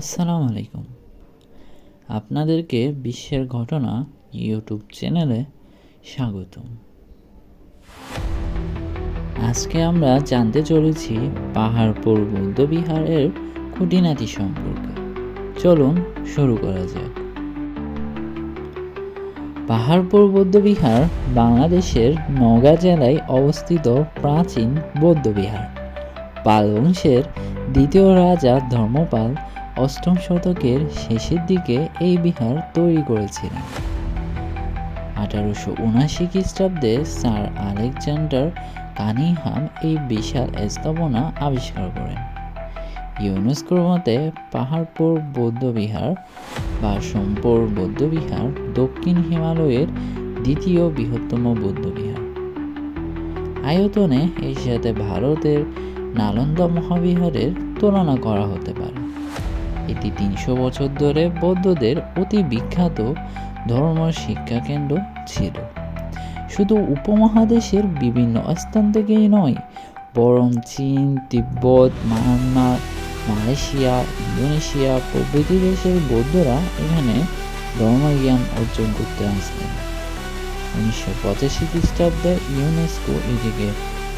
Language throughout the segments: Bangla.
আসসালামু আলাইকুম। আপনাদেরকে বিশ্বের ঘটনা ইউটিউব চ্যানেলে স্বাগতম। আজকে আমরা জানতে চলেছি পাহাড়পুর বৌদ্ধবিহারের খুঁটিনাটি সম্পর্কে। চলুন শুরু করা যাক। পাহাড়পুর বৌদ্ধবিহার বাংলাদেশের নওগাঁ জেলায় অবস্থিত প্রাচীন বৌদ্ধবিহার। পাল বংশের দ্বিতীয় রাজা ধর্মপাল অষ্টম শতকের শেষের দিকে এই বিহার তৈরি করেছিলেন। আঠারোশো উনাশি খ্রিস্টাব্দে স্যার আলেকজান্ডার কানিহাম এই বিশাল স্থাপনা আবিষ্কার করেন। ইউনেস্কোর মতে পাহাড়পুর বৌদ্ধবিহার বা সোমপুর বৌদ্ধবিহার দক্ষিণ হিমালয়ের দ্বিতীয় বৃহত্তম বৌদ্ধবিহার আয়তনে এর সাথে ভারতের নালন্দা মহাবিহারের তুলনা করা হতে পারে। এটি তিনশো বছর ধরে বৌদ্ধদের অতি বিখ্যাত ধর্ম শিক্ষা কেন্দ্র ছিল। শুধু উপমহাদেশের বিভিন্ন স্থান থেকেই নয়, বরং চীন, তিব্বত, মায়ানমার, মালয়েশিয়া, ইন্দোনেশিয়া প্রভৃতি দেশের বৌদ্ধরা এখানে ধর্মজ্ঞান অর্জন করতে আসতেন। উনিশশো পঁচাশি খ্রিস্টাব্দে ইউনেস্কো এটিকে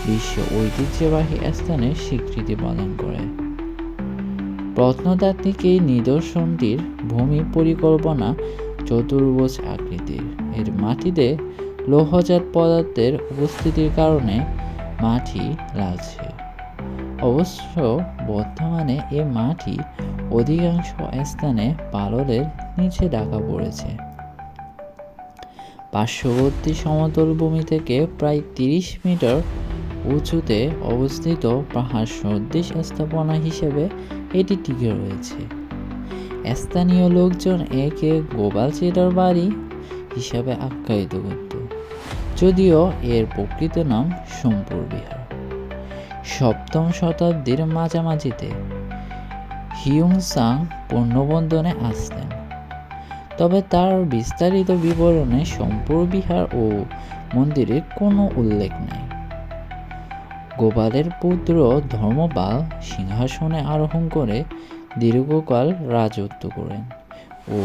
বিশ্ব ঐতিহ্যবাহী স্থানে স্বীকৃতি প্রদান করে। প্রত্নতাত্ত্বিক এই নিদর্শনটির ভূমি পরিকল্পনা চতুর্ভুজ আকৃতির। এর মাটিতে লৌহজাত পদার্থের উপস্থিতির কারণে মাটি লালচে অবশ্য বর্তমানে এ মাটি অধিকাংশ স্থানে পাললের নিচে ঢাকা পড়েছে। পার্শ্ববর্তী সমতল ভূমি থেকে প্রায় তিরিশ মিটার উঁচুতে অবস্থিত পাহাড় সদৃশ স্থাপনা হিসেবে এটি টিকে রয়েছে। স্থানীয় লোকজন একে গোপাল চেটার বাড়ি হিসাবে আখ্যায়িত করত, যদিও এর প্রকৃত নাম সোমপুর বিহার। সপ্তম শতাব্দীর মাঝামাঝিতে হিউংসাং পূর্ণবন্ধনে আসতেন। তবে তার বিস্তারিত বিবরণে সোমপুর বিহার ও মন্দিরের কোনো উল্লেখ নেই। গোপালের পুত্র ধর্মপাল সিংহাসনে আরোহণ করে দীর্ঘকাল রাজত্ব করেন ও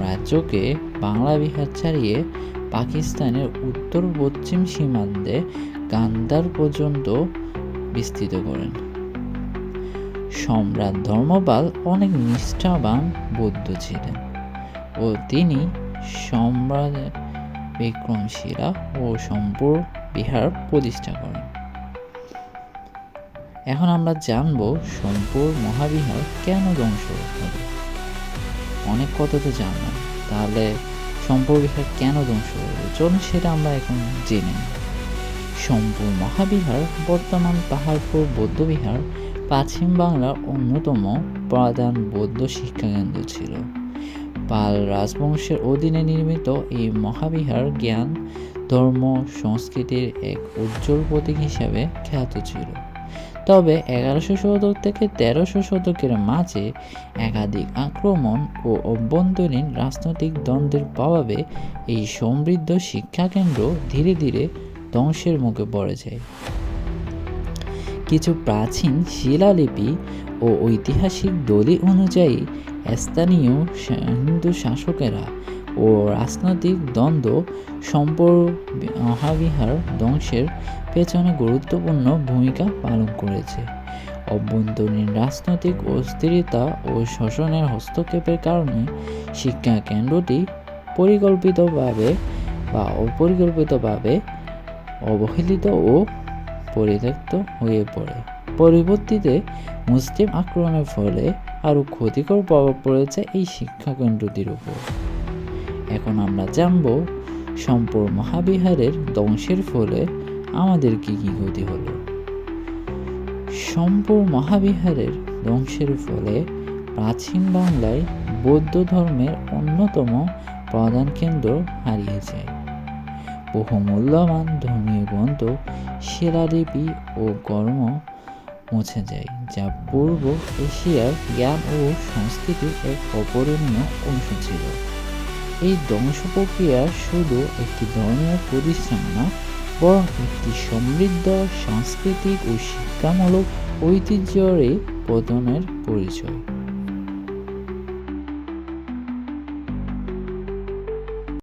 রাজ্যকে বাংলা বিহার ছাড়িয়ে পাকিস্তানের উত্তর পশ্চিম সীমান্তে গান্দার পর্যন্ত বিস্তৃত করেন। সম্রাট ধর্মপাল অনেক নিষ্ঠাবান বৌদ্ধ ছিলেন ও তিনি সম্রাট বিক্রমশিলা ও সম্পূর বিহার প্রতিষ্ঠা করেন। এখন আমরা জানব সোমপুর মহাবিহার কেন ধ্বংস হবে। অনেক কথা তো জানলাম। তাহলে সোমপুর বিহার কেন ধ্বংস হবে? চলুন সেটা আমরা এখন জেনে সোমপুর মহাবিহার বর্তমান পাহাড়পুর বৌদ্ধবিহার পশ্চিম বাংলার অন্যতম প্রধান বৌদ্ধ শিক্ষাকেন্দ্র ছিল। পাল রাজবংশের অধীনে নির্মিত এই মহাবিহার জ্ঞান, ধর্ম, সংস্কৃতির এক উজ্জ্বল প্রতীক হিসাবে খ্যাত ছিল। তবে এগারোশো শতক থেকে তেরোশো শতকের মাঝে একাধিক আক্রমণ ও অভ্যন্তরীণ রাজনৈতিক দ্বন্দ্বের প্রভাবে এই সমৃদ্ধ শিক্ষাকেন্দ্র ধীরে ধীরে ধ্বংসের মুখে পড়ে যায় কিছু প্রাচীন শিলালিপি ও ঐতিহাসিক দলি অনুযায়ী স্থানীয় হিন্দু শাসকেরা ও রাজনৈতিক দ্বন্দ্ব মহাবিহার ধ্বংসের পেছনে গুরুত্বপূর্ণ ভূমিকা পালন করেছে। অভ্যন্তরীণ রাজনৈতিক অস্থিরতা ও শোষণের হস্তক্ষেপের কারণে শিক্ষা কেন্দ্রটি পরিকল্পিতভাবে বা অপরিকল্পিতভাবে অবহেলিত ও পরিত্যক্ত হয়ে পড়ে। পরবর্তীতে মুসলিম আক্রমণের ফলে আরও ক্ষতিকর প্রভাব পড়েছে এই শিক্ষাকেন্দ্রটির উপর। এখন আমরা জানব সম্পূর মহাবিহারের ধ্বংসের ফলে আমাদের কি কি ক্ষতি হলো। সম্পূর মহাবিহারের ধ্বংসের ফলে প্রাচীন বাংলায় বৌদ্ধ ধর্মের অন্যতম প্রধান কেন্দ্র হারিয়ে যায় বহু মূল্যবান ধর্মীয় গ্রন্থ, শিলালিপি ও কর্ম মুছে যায়, যা পূর্ব এশিয়ার জ্ঞান ও সংস্কৃতির এক অপরণীয় অংশ ছিল। এই ধ্বংস প্রক্রিয়া শুধু একটি ধর্মীয় প্রতিষ্ঠান না, বরং একটি সমৃদ্ধ সাংস্কৃতিক ও শিক্ষামূলক ঐতিহ্যের পতনের পরিচয়।